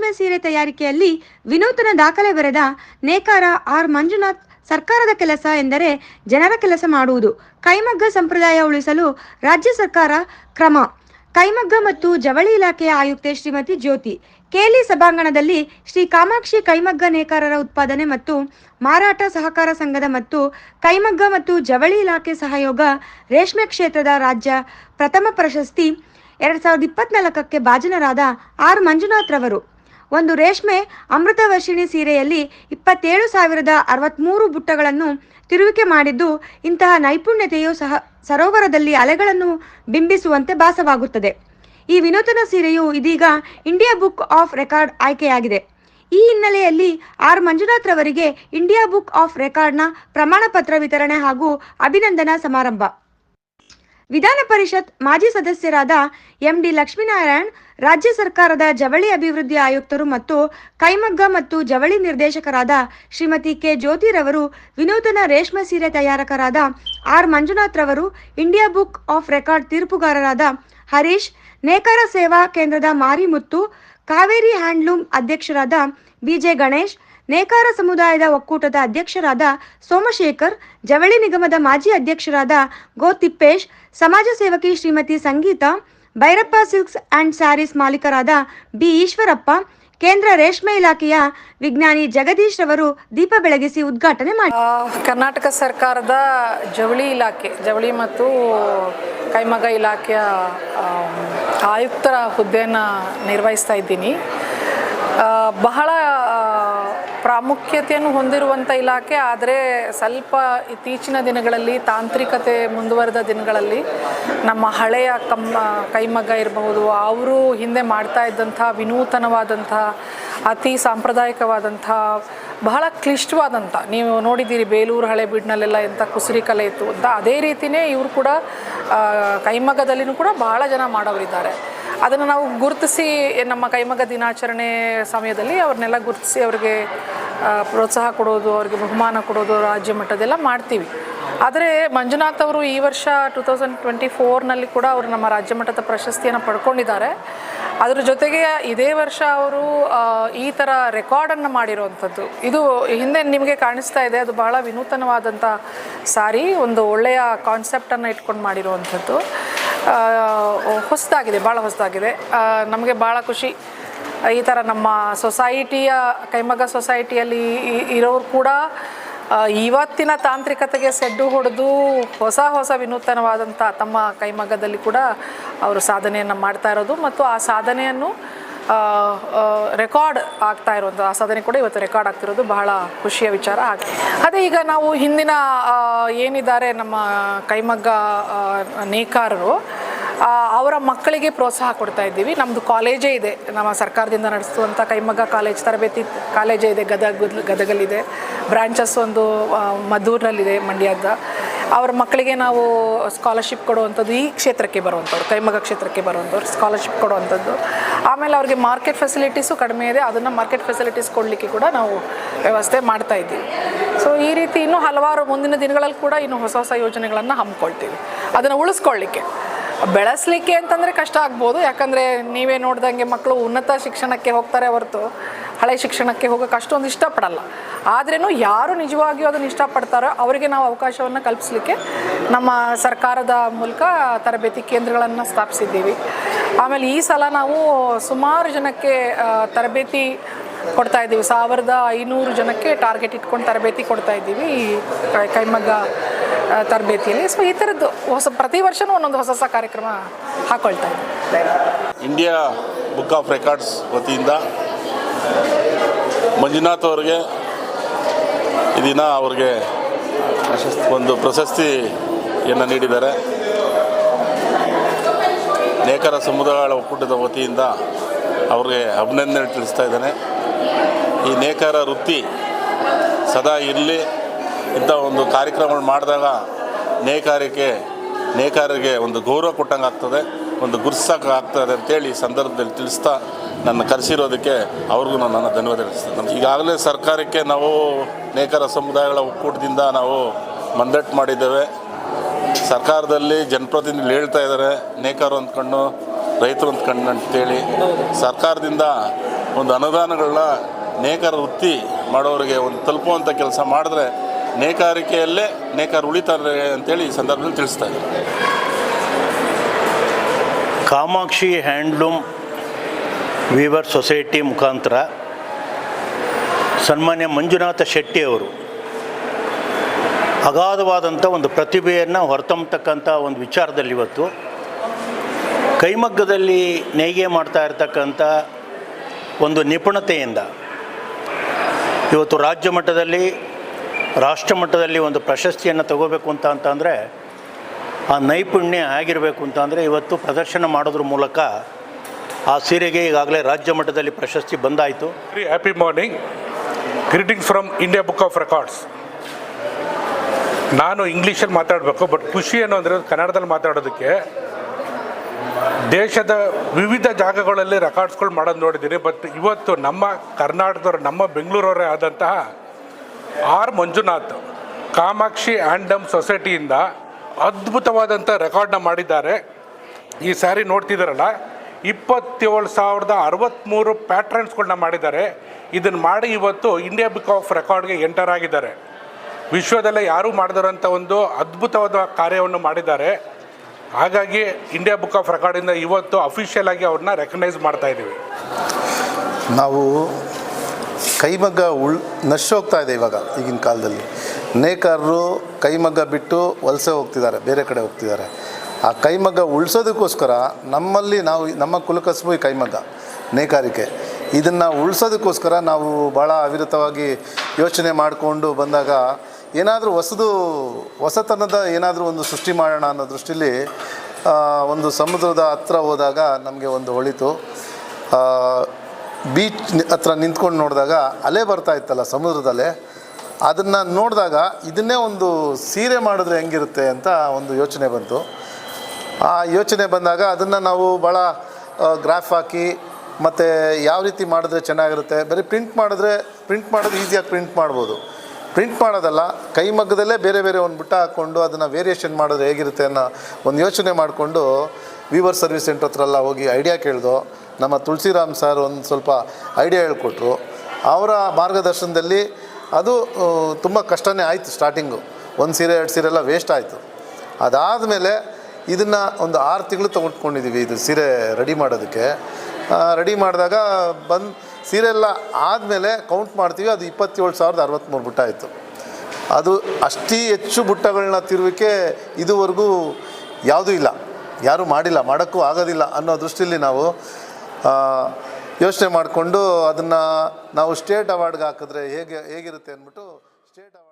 ರೇಷ್ಮೆ ಸೀರೆ ತಯಾರಿಕೆಯಲ್ಲಿ ವಿನೂತನ ದಾಖಲೆ ಬರೆದ ನೇಕಾರ ಆರ್ ಮಂಜುನಾಥ್ ಸರ್ಕಾರದ ಕೆಲಸ ಎಂದರೆ ಜನರ ಕೆಲಸ ಮಾಡುವುದು. ಕೈಮಗ್ಗ ಸಂಪ್ರದಾಯ ಉಳಿಸಲು ರಾಜ್ಯ ಸರ್ಕಾರ ಕ್ರಮ. ಕೈಮಗ್ಗ ಮತ್ತು ಜವಳಿ ಇಲಾಖೆಯ ಆಯುಕ್ತೆ ಶ್ರೀಮತಿ ಜ್ಯೋತಿ. ಕೇಲಿ ಸಭಾಂಗಣದಲ್ಲಿ ಶ್ರೀ ಕಾಮಾಕ್ಷಿ ಕೈಮಗ್ಗ ನೇಕಾರರ ಉತ್ಪಾದನೆ ಮತ್ತು ಮಾರಾಟ ಸಹಕಾರ ಸಂಘದ ಮತ್ತು ಕೈಮಗ್ಗ ಮತ್ತು ಜವಳಿ ಇಲಾಖೆ ಸಹಯೋಗ ರೇಷ್ಮೆ ಕ್ಷೇತ್ರದ ರಾಜ್ಯ ಪ್ರಥಮ ಪ್ರಶಸ್ತಿ ಎರಡ್ ಸಾವಿರದ ಇಪ್ಪತ್ನಾಲ್ಕಕ್ಕೆ ಭಾಜನರಾದ ಆರ್ ಮಂಜುನಾಥ್ ರವರು. ಒಂದು ರೇಷ್ಮೆ ಅಮೃತ ವರ್ಷಿಣಿ ಸೀರೆಯಲ್ಲಿ ಇಪ್ಪತ್ತೇಳು ಸಾವಿರದ ಅರವತ್ತ್ಮೂರು ಬುಟ್ಟಗಳನ್ನು ತಿರುವಿಕೆ ಮಾಡಿದ್ದು, ಇಂತಹ ನೈಪುಣ್ಯತೆಯು ಸಹ ಸರೋವರದಲ್ಲಿ ಅಲೆಗಳನ್ನು ಬಿಂಬಿಸುವಂತೆ ಭಾಸವಾಗುತ್ತದೆ. ಈ ವಿನೂತನ ಸೀರೆಯು ಇದೀಗ ಇಂಡಿಯಾ ಬುಕ್ ಆಫ್ ರೆಕಾರ್ಡ್ ಆಯ್ಕೆಯಾಗಿದೆ. ಈ ಹಿನ್ನೆಲೆಯಲ್ಲಿ ಆರ್. ಮಂಜುನಾಥ್ ರವರಿಗೆ ಇಂಡಿಯಾ ಬುಕ್ ಆಫ್ ರೆಕಾರ್ಡ್ನ ಪ್ರಮಾಣ ಪತ್ರ ವಿತರಣೆ ಹಾಗೂ ಅಭಿನಂದನಾ ಸಮಾರಂಭ. ವಿಧಾನ ಪರಿಷತ್ ಮಾಜಿ ಸದಸ್ಯರಾದ ಎಂಡಿ ಲಕ್ಷ್ಮೀನಾರಾಯಣ್, ರಾಜ್ಯ ಸರ್ಕಾರದ ಜವಳಿ ಅಭಿವೃದ್ಧಿ ಆಯುಕ್ತರು ಮತ್ತು ಕೈಮಗ್ಗ ಮತ್ತು ಜವಳಿ ನಿರ್ದೇಶಕರಾದ ಶ್ರೀಮತಿ ಕೆ ಜ್ಯೋತಿರವರು ವಿನೂತನ ರೇಷ್ಮೆ ಸೀರೆ ತಯಾರಕರಾದ ಆರ್ ಮಂಜುನಾಥ್ ರವರು, ಇಂಡಿಯಾ ಬುಕ್ ಆಫ್ ರೆಕಾರ್ಡ್ ತೀರ್ಪುಗಾರರಾದ ಹರೀಶ್, ನೇಕಾರ ಸೇವಾ ಕೇಂದ್ರದ ಮಾರಿಮುತ್ತು ಕಾವೇರಿ ಹ್ಯಾಂಡ್ಲೂಮ್ ಅಧ್ಯಕ್ಷರಾದ ಬಿಜೆ ಗಣೇಶ್, ನೇಕಾರ ಸಮುದಾಯದ ಒಕ್ಕೂಟದ ಅಧ್ಯಕ್ಷರಾದ ಸೋಮಶೇಖರ್, ಜವಳಿ ನಿಗಮದ ಮಾಜಿ ಅಧ್ಯಕ್ಷರಾದ ಗೋ ತಿಪ್ಪೇಶ್ ಸಮಾಜ ಸೇವಕಿ ಶ್ರೀಮತಿ ಸಂಗೀತ, ಭೈರಪ್ಪ ಸಿಲ್ಕ್ಸ್ ಅಂಡ್ ಸ್ಯಾರೀಸ್ ಮಾಲೀಕರಾದ ಬಿ ಈಶ್ವರಪ್ಪ, ಕೇಂದ್ರ ರೇಷ್ಮೆ ಇಲಾಖೆಯ ವಿಜ್ಞಾನಿ ಜಗದೀಶ್ ರವರು ದೀಪ ಬೆಳಗಿಸಿ ಉದ್ಘಾಟನೆ ಮಾಡಿ ಕರ್ನಾಟಕ ಸರ್ಕಾರದ ಜವಳಿ ಇಲಾಖೆ, ಜವಳಿ ಮತ್ತು ಕೈಮಗ ಇಲಾಖೆಯ ಆಯುಕ್ತರ ಹುದ್ದೆಯನ್ನು ನಿರ್ವಹಿಸ್ತಾ ಇದ್ದೀನಿ. ಬಹಳ ಪ್ರಾಮುಖ್ಯತೆಯನ್ನು ಹೊಂದಿರುವಂಥ ಇಲಾಖೆ, ಆದರೆ ಸ್ವಲ್ಪ ಇತ್ತೀಚಿನ ದಿನಗಳಲ್ಲಿ, ತಾಂತ್ರಿಕತೆ ಮುಂದುವರೆದ ದಿನಗಳಲ್ಲಿ ನಮ್ಮ ಹಳೆಯ ಕಮ್ಮ ಕೈಮಗ್ಗ ಇರಬಹುದು, ಅವರು ಹಿಂದೆ ಮಾಡ್ತಾ ಇದ್ದಂಥ ವಿನೂತನವಾದಂಥ, ಅತಿ ಸಾಂಪ್ರದಾಯಿಕವಾದಂಥ, ಬಹಳ ಕ್ಲಿಷ್ಟವಾದಂಥ, ನೀವು ನೋಡಿದ್ದೀರಿ ಬೇಲೂರು ಹಳೆಬೀಡಿನಲ್ಲೆಲ್ಲ ಎಂಥ ಕುಸುರಿ ಕಲೆ ಇತ್ತು ಅಂತ. ಅದೇ ರೀತಿಯೇ ಇವರು ಕೂಡ ಕೈಮಗ್ಗದಲ್ಲಿನೂ ಕೂಡ ಬಹಳ ಜನ ಮಾಡೋರಿದ್ದಾರೆ. ಅದನ್ನು ನಾವು ಗುರುತಿಸಿ, ನಮ್ಮ ಕೈಮಗ್ಗ ದಿನಾಚರಣೆ ಸಮಯದಲ್ಲಿ ಅವ್ರನ್ನೆಲ್ಲ ಗುರುತಿಸಿ ಅವ್ರಿಗೆ ಪ್ರೋತ್ಸಾಹ ಕೊಡೋದು, ಅವ್ರಿಗೆ ಬಹುಮಾನ ಕೊಡೋದು ರಾಜ್ಯ ಮಟ್ಟದೆಲ್ಲ ಮಾಡ್ತೀವಿ. ಆದರೆ ಮಂಜುನಾಥ್ ಅವರು ಈ ವರ್ಷ ಟೂ ತೌಸಂಡ್ ಟ್ವೆಂಟಿ ಫೋರ್ನಲ್ಲಿ ಕೂಡ ಅವರು ನಮ್ಮ ರಾಜ್ಯ ಮಟ್ಟದ ಪ್ರಶಸ್ತಿಯನ್ನು ಪಡ್ಕೊಂಡಿದ್ದಾರೆ. ಅದರ ಜೊತೆಗೆ ಇದೇ ವರ್ಷ ಅವರು ಈ ಥರ ರೆಕಾರ್ಡನ್ನು ಮಾಡಿರುವಂಥದ್ದು. ಇದು ಹಿಂದೆ ನಿಮಗೆ ಕಾಣಿಸ್ತಾ ಇದೆ, ಅದು ಬಹಳ ವಿನೂತನವಾದಂಥ ಸಾರಿ, ಒಂದು ಒಳ್ಳೆಯ ಕಾನ್ಸೆಪ್ಟನ್ನು ಇಟ್ಕೊಂಡು ಮಾಡಿರುವಂಥದ್ದು. ಹೊಸದಾಗಿದೆ ಭಾಳ ಹೊಸದಾಗಿದೆ. ನಮಗೆ ಭಾಳ ಖುಷಿ. ಈ ಥರ ನಮ್ಮ ಸೊಸೈಟಿಯ ಕೈಮಗ್ಗ ಸೊಸೈಟಿಯಲ್ಲಿ ಇರೋರು ಕೂಡ ಇವತ್ತಿನ ತಾಂತ್ರಿಕತೆಗೆ ಸೆಡ್ಡು ಹೊಡೆದು ಹೊಸ ಹೊಸ ವಿನೂತನವಾದಂಥ ತಮ್ಮ ಕೈಮಗ್ಗದಲ್ಲಿ ಕೂಡ ಅವರು ಸಾಧನೆಯನ್ನು ಮಾಡ್ತಾ ಇರೋದು ಮತ್ತು ಆ ಸಾಧನೆಯನ್ನು ರೆಕಾರ್ಡ್ ಆಗ್ತಾ ಇರುವಂಥ ಆ ಸಾಧನೆ ಕೂಡ ಇವತ್ತು ರೆಕಾರ್ಡ್ ಆಗ್ತಿರೋದು. ಬಹಳ ಖುಷಿಯ ವಿಚಾರ. ಹಾಗೆ, ಅದೇ ಈಗ ನಾವು ಹಿಂದಿನ ಏನಿದ್ದಾರೆ ನಮ್ಮ ಕೈಮಗ್ಗ ನೇಕಾರರು ಅವರ ಮಕ್ಕಳಿಗೆ ಪ್ರೋತ್ಸಾಹ ಕೊಡ್ತಾ ಇದ್ದೀವಿ. ನಮ್ಮದು ಕಾಲೇಜೇ ಇದೆ. ನಮ್ಮ ಸರ್ಕಾರದಿಂದ ನಡೆಸುವಂಥ ಕೈಮಗ್ಗ ಕಾಲೇಜ್, ತರಬೇತಿ ಕಾಲೇಜೇ ಇದೆ. ಗದಗ, ಗದಗಲ್ಲಿದೆ. ಬ್ರಾಂಚಸ್ ಒಂದು ಮದ್ದೂರಿನಲ್ಲಿದೆ ಮಂಡ್ಯದ. ಅವರ ಮಕ್ಕಳಿಗೆ ನಾವು ಸ್ಕಾಲರ್ಶಿಪ್ ಕೊಡುವಂಥದ್ದು ಈ ಕ್ಷೇತ್ರಕ್ಕೆ ಬರುವಂಥವ್ರು, ಕೈಮಗ್ಗ ಕ್ಷೇತ್ರಕ್ಕೆ ಬರುವಂಥವ್ರು ಸ್ಕಾಲರ್ಶಿಪ್ ಕೊಡುವಂಥದ್ದು. ಆಮೇಲೆ ಅವ್ರಿಗೆ ಮಾರ್ಕೆಟ್ ಫೆಸಿಲಿಟೀಸು ಕಡಿಮೆ ಇದೆ. ಅದನ್ನು ಮಾರ್ಕೆಟ್ ಫೆಸಿಲಿಟೀಸ್ ಕೊಡಲಿಕ್ಕೆ ಕೂಡ ನಾವು ವ್ಯವಸ್ಥೆ ಮಾಡ್ತಾ ಇದ್ದೀವಿ. ಸೊ ಈ ರೀತಿ ಇನ್ನೂ ಹಲವಾರು ಮುಂದಿನ ದಿನಗಳಲ್ಲಿ ಕೂಡ ಇನ್ನೂ ಹೊಸ ಹೊಸ ಯೋಜನೆಗಳನ್ನು ಹಮ್ಮಿಕೊಳ್ತೀವಿ. ಅದನ್ನು ಉಳಿಸ್ಕೊಳ್ಳಿಕ್ಕೆ. ಬೆಳೆಸಲಿಕ್ಕೆ ಅಂತಂದರೆ ಕಷ್ಟ ಆಗ್ಬೋದು. ಯಾಕಂದರೆ ನೀವೇ ನೋಡ್ದಂಗೆ ಮಕ್ಕಳು ಉನ್ನತ ಶಿಕ್ಷಣಕ್ಕೆ ಹೋಗ್ತಾರೆ ಹೊರತು. ಹಳೆ ಶಿಕ್ಷಣಕ್ಕೆ ಹೋಗೋಕೆ ಅಷ್ಟೊಂದು ಇಷ್ಟಪಡಲ್ಲ. ಆದ್ರೂ ಯಾರು ನಿಜವಾಗಿಯೂ ಅದನ್ನು ಇಷ್ಟಪಡ್ತಾರೋ ಅವರಿಗೆ ನಾವು ಅವಕಾಶವನ್ನು ಕಲ್ಪಿಸಲಿಕ್ಕೆ ನಮ್ಮ ಸರ್ಕಾರದ ಮೂಲಕ ತರಬೇತಿ ಕೇಂದ್ರಗಳನ್ನು ಸ್ಥಾಪಿಸಿದ್ದೀವಿ. ಆಮೇಲೆ ಈ ಸಲ ನಾವು ಸುಮಾರು ಜನಕ್ಕೆ ತರಬೇತಿ ಕೊಡ್ತಾ ಇದ್ದೀವಿ. ಸಾವಿರದ ಐನೂರು ಜನಕ್ಕೆ ಟಾರ್ಗೆಟ್ ಇಟ್ಕೊಂಡು ತರಬೇತಿ ಕೊಡ್ತಾ ಇದ್ದೀವಿ. ಕೈಮಗ್ಗ ತರಬೇತಿಯಲ್ಲಿ. ಸೊ ಈ ಥರದ್ದು ಹೊಸ, ಪ್ರತಿ ವರ್ಷವೂ ಒಂದೊಂದು ಹೊಸ ಹೊಸ ಕಾರ್ಯಕ್ರಮ ಹಾಕೊಳ್ತಾ ಇಂಡಿಯಾ ಬುಕ್ ಆಫ್ ರೆಕಾರ್ಡ್ಸ್ ವತಿಯಿಂದ ಮಂಜುನಾಥ್ ಅವರಿಗೆ ಈ ದಿನ ಅವ್ರಿಗೆ ಒಂದು ಪ್ರಶಸ್ತಿಯನ್ನು ನೀಡಿದ್ದಾರೆ. ನೇಕಾರ ಸಮುದಾಯಗಳ ಒಕ್ಕೂಟದ ವತಿಯಿಂದ ಅವ್ರಿಗೆ ಅಭಿನಂದನೆ ತಿಳಿಸ್ತಾ ಇದ್ದಾನೆ. ಈ ನೇಕಾರ ವೃತ್ತಿ ಸದಾ ಇರಲಿ. ಇಂಥ ಒಂದು ಕಾರ್ಯಕ್ರಮಗಳು ಮಾಡಿದಾಗ ನೇಕಾರಿಕೆ ನೇಕಾರರಿಗೆ ಒಂದು ಗೌರವ ಕೊಟ್ಟಂಗೆ ಆಗ್ತದೆ, ಒಂದು ಗುರ್ಸಕ್ಕೆ ಆಗ್ತದೆ ಅಂತೇಳಿ ಸಂದರ್ಭದಲ್ಲಿ ತಿಳಿಸ್ತಾ ನನ್ನ ಕರೆಸಿರೋದಕ್ಕೆ ಅವ್ರಿಗೂ ನಾನು ನನ್ನ ಧನ್ಯವಾದ ತಿಳಿಸ್ತೇನೆ. ಈಗಾಗಲೇ ಸರ್ಕಾರಕ್ಕೆ ನಾವು ನೇಕಾರ ಸಮುದಾಯಗಳ ಒಕ್ಕೂಟದಿಂದ ನಾವು ಮಂದಟ್ಟು ಮಾಡಿದ್ದೇವೆ. ಸರ್ಕಾರದಲ್ಲಿ ಜನಪ್ರತಿನಿಧಿ ಹೇಳ್ತಾ ಇದ್ದಾರೆ, ನೇಕಾರು ಅಂದ್ಕೊಂಡು, ರೈತರು ಅಂದ್ಕೊಂಡು ಅಂತೇಳಿ. ಸರ್ಕಾರದಿಂದ ಒಂದು ಅನುದಾನಗಳನ್ನ ನೇಕಾರ ವೃತ್ತಿ ಮಾಡೋರಿಗೆ ಒಂದು ತಲುಪುವಂಥ ಕೆಲಸ ಮಾಡಿದ್ರೆ ನೇಕಾರಿಕೆಯಲ್ಲೇ ನೇಕಾರ ಉಳಿತಾರೆ ಅಂತೇಳಿ ಈ ಸಂದರ್ಭದಲ್ಲಿ ತಿಳಿಸ್ತಾ ಇದ್ದಾರೆ. ಕಾಮಾಕ್ಷಿ ಹ್ಯಾಂಡ್ಲೂಮ್ ವೀವರ್ ಸೊಸೈಟಿ ಮುಖಾಂತರ ಸನ್ಮಾನ್ಯ ಮಂಜುನಾಥ ಶೆಟ್ಟಿ ಅವರು ಅಗಾಧವಾದಂಥ ಒಂದು ಪ್ರತಿಭೆಯನ್ನು ಹೊರತಂಬತಕ್ಕಂಥ ಒಂದು ವಿಚಾರದಲ್ಲಿ ಇವತ್ತು ಕೈಮಗ್ಗದಲ್ಲಿ ನೇಯ್ಗೆ ಮಾಡ್ತಾ ಇರತಕ್ಕಂಥ ಒಂದು ನಿಪುಣತೆಯಿಂದ ಇವತ್ತು ರಾಜ್ಯ ಮಟ್ಟದಲ್ಲಿ ರಾಷ್ಟ್ರ ಮಟ್ಟದಲ್ಲಿ ಒಂದು ಪ್ರಶಸ್ತಿಯನ್ನು ತಗೋಬೇಕು ಅಂತ ಅಂತಂದರೆ, ಆ ನೈಪುಣ್ಯ ಆಗಿರಬೇಕು ಅಂತಂದರೆ ಇವತ್ತು ಪ್ರದರ್ಶನ ಮಾಡೋದ್ರ ಮೂಲಕ ಆ ಸೀರೆಗೆ ಈಗಾಗಲೇ ರಾಜ್ಯ ಮಟ್ಟದಲ್ಲಿ ಪ್ರಶಸ್ತಿ ಬಂದಾಯಿತು. Very happy morning greetings from India book of records ನಾನು ಇಂಗ್ಲೀಷಲ್ಲಿ ಮಾತಾಡಬೇಕು ಬಟ್ ಖುಷಿ ಏನು ಅಂದರೆ ಕನ್ನಡದಲ್ಲಿ ಮಾತಾಡೋದಕ್ಕೆ ದೇಶದ ವಿವಿಧ ಜಾಗಗಳಲ್ಲಿ ರೆಕಾರ್ಡ್ಸ್ಗಳು ಮಾಡೋದು ನೋಡಿದ್ದೀನಿ ಬಟ್ ಇವತ್ತು ನಮ್ಮ ಕರ್ನಾಟಕದವ್ರು, ನಮ್ಮ ಬೆಂಗಳೂರವರೇ ಆದಂತಹ ಆರ್ ಮಂಜುನಾಥ್ ಕಾಮಾಕ್ಷಿ ಆ್ಯಂಡಮ್ ಸೊಸೈಟಿಯಿಂದ ಅದ್ಭುತವಾದಂಥ ರೆಕಾರ್ಡ್ನ ಮಾಡಿದ್ದಾರೆ. ಈ ಸ್ಯಾರಿ ನೋಡ್ತಿದ್ದಾರಲ್ಲ, ಇಪ್ಪತ್ತೇಳು ಸಾವಿರದ ಅರವತ್ತ್ಮೂರು ಪ್ಯಾಟ್ರನ್ಸ್ಗಳನ್ನ ಮಾಡಿದ್ದಾರೆ. ಇದನ್ನು ಮಾಡಿ ಇವತ್ತು ಇಂಡಿಯಾ ಬುಕ್ ಆಫ್ ರೆಕಾರ್ಡ್ಗೆ ಎಂಟರ್ ಆಗಿದ್ದಾರೆ. ವಿಶ್ವದಲ್ಲೇ ಯಾರೂ ಮಾಡಿದಾರಂಥ ಒಂದು ಅದ್ಭುತವಾದ ಕಾರ್ಯವನ್ನು ಮಾಡಿದ್ದಾರೆ. ಹಾಗಾಗಿ ಇಂಡಿಯಾ ಬುಕ್ ಆಫ್ ರೆಕಾರ್ಡಿಂದ ಇವತ್ತು ಅಫಿಷಿಯಲ್ ಆಗಿ ಅವ್ರನ್ನ ರೆಕಗ್ನೈಸ್ ಮಾಡ್ತಾ ಇದ್ದೀವಿ. ನಾವು ಕೈಮಗ್ಗ ಉಳ್ ನಶೋಗ್ತಾ ಇದೆ ಇವಾಗ ಈಗಿನ ಕಾಲದಲ್ಲಿ. ನೇಕಾರರು ಕೈಮಗ್ಗ ಬಿಟ್ಟು ವಲಸೆ ಹೋಗ್ತಿದ್ದಾರೆ, ಬೇರೆ ಕಡೆ ಹೋಗ್ತಿದ್ದಾರೆ. ಆ ಕೈಮಗ್ಗ ಉಳಿಸೋದಕ್ಕೋಸ್ಕರ ನಮ್ಮಲ್ಲಿ ನಾವು ನಮ್ಮ ಕುಲಕಸಬು ಈ ಕೈಮಗ್ಗ, ನೇಕಾರಿಕೆ. ಇದನ್ನು ಉಳಿಸೋದಕ್ಕೋಸ್ಕರ ನಾವು ಭಾಳ ಅವಿರತವಾಗಿ ಯೋಚನೆ ಮಾಡಿಕೊಂಡು ಬಂದಾಗ ಏನಾದರೂ ಹೊಸದು, ಹೊಸತನದ ಏನಾದರೂ ಒಂದು ಸೃಷ್ಟಿ ಮಾಡೋಣ ಅನ್ನೋ ದೃಷ್ಟಿಲಿ ಒಂದು ಸಮುದ್ರದ ಹತ್ರ ಹೋದಾಗ ನಮಗೆ ಒಂದು ಹೊಳಿತು. ಬೀಚ್ ಹತ್ರ ನಿಂತ್ಕೊಂಡು ನೋಡಿದಾಗ ಅಲೆ ಬರ್ತಾ ಇತ್ತಲ್ಲ ಸಮುದ್ರದಲ್ಲೇ. ಅದನ್ನು ನೋಡಿದಾಗ ಇದನ್ನೇ ಒಂದು ಸೀರೆ ಮಾಡಿದ್ರೆ ಹೆಂಗಿರುತ್ತೆ ಅಂತ ಒಂದು ಯೋಚನೆ ಬಂತು. ಆ ಯೋಚನೆ ಬಂದಾಗ ಅದನ್ನು ನಾವು ಭಾಳ ಗ್ರಾಫ್ ಹಾಕಿ ಮತ್ತು ಯಾವ ರೀತಿ ಮಾಡಿದ್ರೆ ಚೆನ್ನಾಗಿರುತ್ತೆ, ಬರೀ ಪ್ರಿಂಟ್ ಮಾಡಿದ್ರೆ ಪ್ರಿಂಟ್ ಮಾಡೋದು ಈಸಿಯಾಗಿ ಪ್ರಿಂಟ್ ಮಾಡ್ಬೋದು. ಪ್ರಿಂಟ್ ಮಾಡೋದಲ್ಲ ಕೈಮಗ್ಗದಲ್ಲೇ ಬೇರೆ ಬೇರೆ ಒಂದು ಬುಟ್ಟ ಹಾಕ್ಕೊಂಡು ಅದನ್ನು ವೇರಿಯೇಷನ್ ಮಾಡಿದ್ರೆ ಹೇಗಿರುತ್ತೆ ಅನ್ನೋ ಒಂದು ಯೋಚನೆ ಮಾಡಿಕೊಂಡು ವಿವರ್ ಸರ್ವಿಸ್ ಸೆಂಟ್ರ್ ಹತ್ರ ಎಲ್ಲ ಹೋಗಿ ಐಡಿಯಾ ಕೇಳ್ದೋ ನಮ್ಮ ತುಳಸಿರಾಮ್ ಸರ್ ಒಂದು ಸ್ವಲ್ಪ ಐಡಿಯಾ ಹೇಳ್ಕೊಟ್ರು. ಅವರ ಮಾರ್ಗದರ್ಶನದಲ್ಲಿ ಅದು ತುಂಬ ಕಷ್ಟನೇ ಆಯಿತು ಸ್ಟಾರ್ಟಿಂಗು ಒಂದು ಸೀರೆ, ಎರಡು ಸೀರೆ ಎಲ್ಲ ವೇಸ್ಟ್ ಆಯಿತು. ಅದಾದಮೇಲೆ ಇದನ್ನು ಒಂದು ಆರು ತಿಂಗಳು ತೊಗೊಂಡ್ಕೊಂಡಿದ್ದೀವಿ ಇದು ಸೀರೆ ರೆಡಿ ಮಾಡೋದಕ್ಕೆ. ರೆಡಿ ಮಾಡಿದಾಗ ಬಂದು ಸೀರೆ ಎಲ್ಲ ಆದಮೇಲೆ ಕೌಂಟ್ ಮಾಡ್ತೀವಿ, ಅದು ಇಪ್ಪತ್ತೇಳು ಸಾವಿರದ ಅರವತ್ತ್ಮೂರು ಬುಟ್ಟ ಆಯಿತು. ಅದು ಅಷ್ಟೇ ಹೆಚ್ಚು ಬುಟ್ಟಗಳನ್ನ ತಿರುವಿಕೆ ಇದುವರೆಗೂ ಯಾವುದೂ ಇಲ್ಲ. ಯಾರೂ ಮಾಡಿಲ್ಲ, ಮಾಡೋಕ್ಕೂ ಆಗೋದಿಲ್ಲ ಅನ್ನೋ ದೃಷ್ಟಿಯಲ್ಲಿ ನಾವು ಯೋಚನೆ ಮಾಡಿಕೊಂಡು ಅದನ್ನು ನಾವು ಸ್ಟೇಟ್ ಅವಾರ್ಡ್ಗೆ ಹಾಕಿದ್ರೆ ಹೇಗೆ ಹೇಗಿರುತ್ತೆ ಅಂದ್ಬಿಟ್ಟು ಸ್ಟೇಟ್ ಅವಾರ್ಡ್